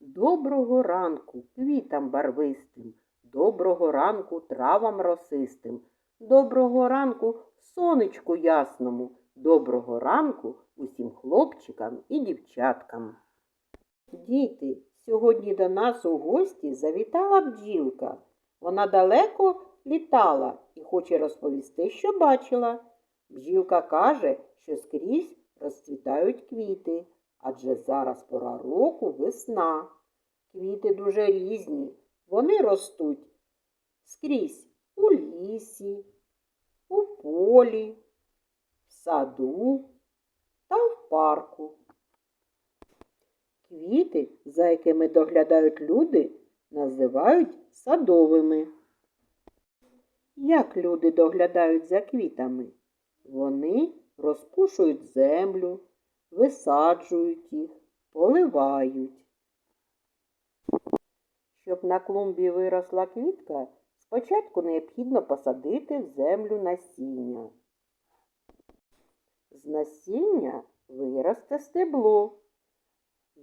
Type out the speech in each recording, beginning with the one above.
Доброго ранку квітам барвистим, доброго ранку травам росистим, доброго ранку сонечку ясному, доброго ранку усім хлопчикам і дівчаткам. Діти, сьогодні до нас у гості завітала бджілка. Вона далеко літала і хоче розповісти, що бачила. Бджілка каже, що скрізь розцвітають квіти, адже зараз пора року весна. Квіти дуже різні. Вони ростуть скрізь у лісі, у полі, в саду та в парку. Квіти, за якими доглядають люди, називають садовими. Як люди доглядають за квітами? Вони розпушують землю, висаджують їх, поливають. Щоб на клумбі виросла квітка, спочатку необхідно посадити в землю насіння. З насіння виросте стебло.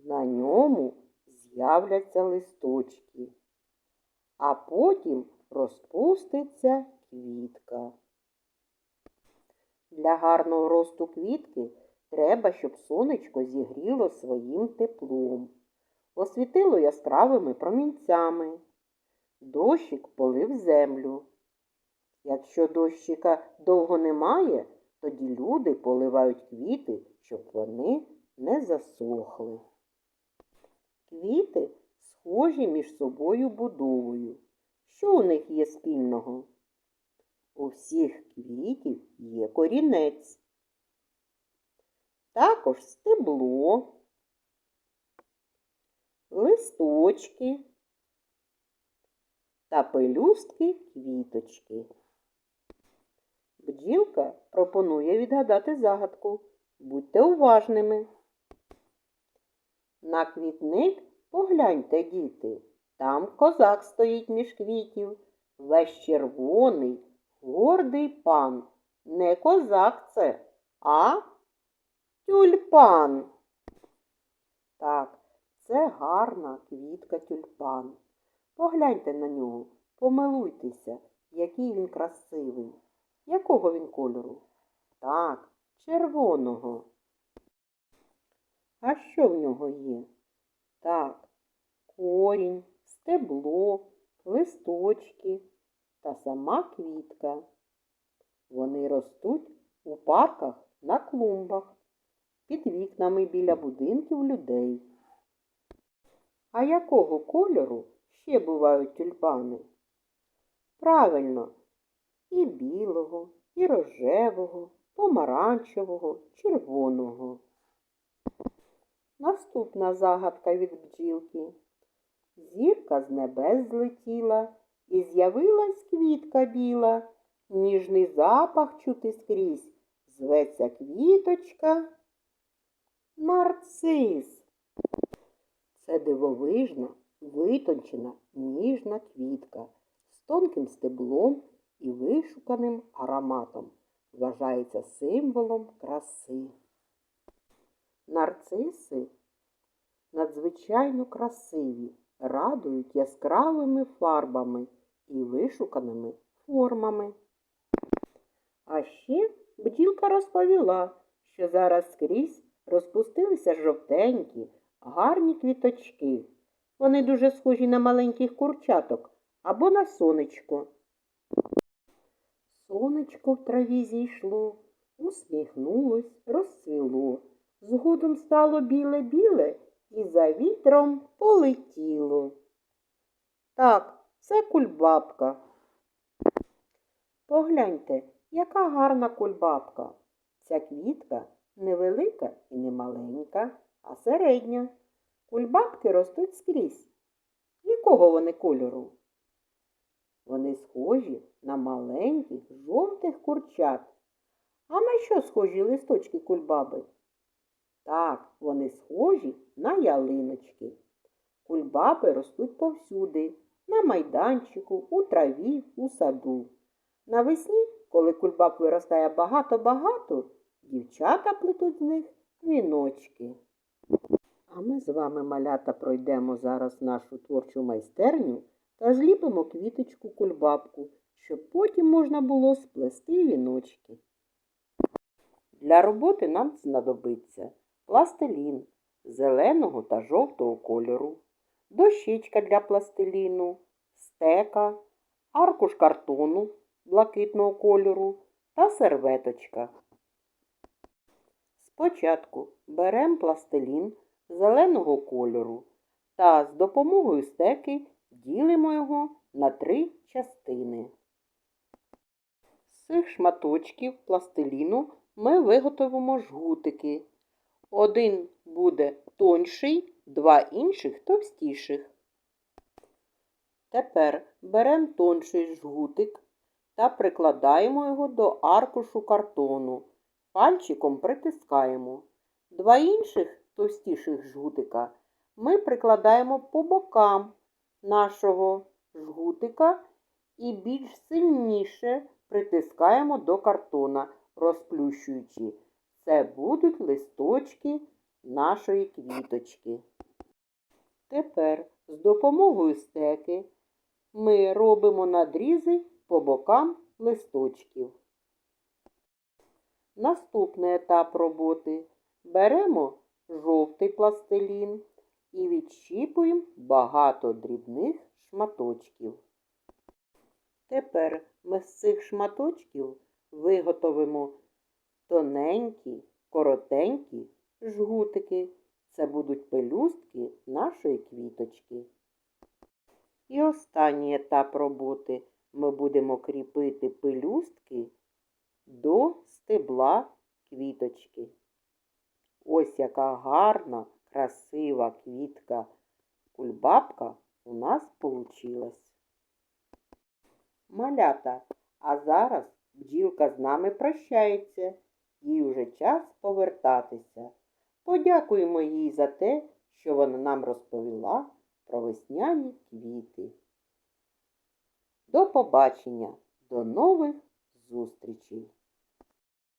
На ньому з'являться листочки, а потім розпуститься квітка. Для гарного росту квітки треба, щоб сонечко зігріло своїм теплом, освітило яскравими промінцями. Дощик полив землю. Якщо дощика довго немає, тоді люди поливають квіти, щоб вони не засохли. Квіти схожі між собою будовою. Що у них є спільного? У всіх квітів є корінець. Також стебло, листочки та пелюстки квіточки. Бджілка пропонує відгадати загадку. Будьте уважними. На квітник погляньте, діти. Там козак стоїть між квітів, весь червоний, гордий пан. Не козак це, а тюльпан. Так, це гарна квітка тюльпан. Погляньте на нього, помилуйтеся, який він красивий. Якого він кольору? Так, червоного. А що в нього є? Так, корінь, стебло, листочки та сама квітка. Вони ростуть у парках на клумбах, під вікнами біля будинків людей. А якого кольору ще бувають тюльпани? Правильно, і білого, і рожевого, помаранчевого, червоного. Наступна загадка від бджілки. Зірка з небес злетіла, і з'явилась квітка біла, ніжний запах чути скрізь, зветься квіточка. Нарцис. Це дивовижна, витончена, ніжна квітка з тонким стеблом і вишуканим ароматом. Вважається символом краси. Нарциси надзвичайно красиві, радують яскравими фарбами і вишуканими формами. А ще бджілка розповіла, що зараз скрізь розпустилися жовтенькі, гарні квіточки. Вони дуже схожі на маленьких курчаток або на сонечко. Сонечко в траві зійшло, усміхнулось, розцвіло. Згодом стало біле-біле і за вітром полетіло. Так, це кульбабка. Погляньте, яка гарна кульбабка. Ця квітка невелика і не маленька, а середня. Кульбабки ростуть скрізь. Якого вони кольору? Вони схожі на маленьких жовтих курчат. А на що схожі листочки кульбаби? Так, вони схожі на ялиночки. Кульбаби ростуть повсюди, на майданчику, у траві, у саду. Навесні, коли кульбаб виростає багато-багато, дівчата плетуть з них віночки. А ми з вами, малята, пройдемо зараз нашу творчу майстерню та зліпимо квіточку кульбабку, щоб потім можна було сплести віночки. Для роботи нам знадобиться пластилін зеленого та жовтого кольору, дощечка для пластиліну, стека, аркуш картону блакитного кольору та серветочка. Спочатку беремо пластилін зеленого кольору та з допомогою стеки ділимо його на три частини. З цих шматочків пластиліну ми виготовимо жгутики. Один буде тонший, два інших товстіших. Тепер беремо тонший жгутик та прикладаємо його до аркушу картону. Пальчиком притискаємо. Два інших товстіших жгутика ми прикладаємо по бокам нашого жгутика і більш сильніше притискаємо до картона, розплющуючи. Це будуть листочки нашої квіточки. Тепер з допомогою стеки ми робимо надрізи по бокам листочків. Наступний етап роботи беремо жовтий пластилін і відщіпуємо багато дрібних шматочків. Тепер ми з цих шматочків виготовимо тоненькі, коротенькі жгутики. Це будуть пелюстки нашої квіточки. І останній етап роботи ми будемо кріпити пелюстки до стебла квіточки. Ось яка гарна, красива квітка кульбабка у нас получилась. Малята, а зараз бджілка з нами прощається, їй уже час повертатися. Подякуємо їй за те, що вона нам розповіла про весняні квіти. До побачення, до нових зустрічей!